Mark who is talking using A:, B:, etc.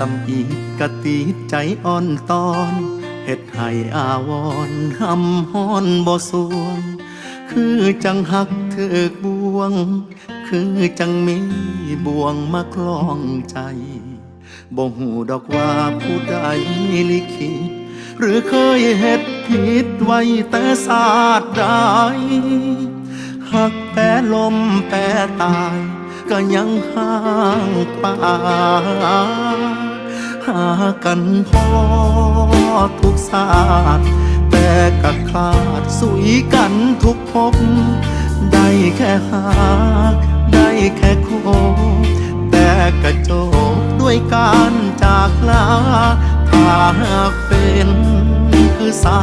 A: ดกะติดใจอ่อนตอนเฮ็ดให้อาวรณ์หำฮ้อนบ่สวง คือจังหักเถือกบวง คือจังมีบ่วงมาคล้องใจบ่หูดอกว่าผู้ใดลิขิตหรือเคยเฮ็ดผิดไว้แต่ศาสตร์ใดหักแต่ลมแต่ตาย ก็ยังห่างป่า หากันพอทุกศาสตร์แต่ก็ขาดสุยกันทุกภพได้แค่หากได้แค่โคบแต่กระจบด้วยการจากลาถ้าหากเป็นคือสา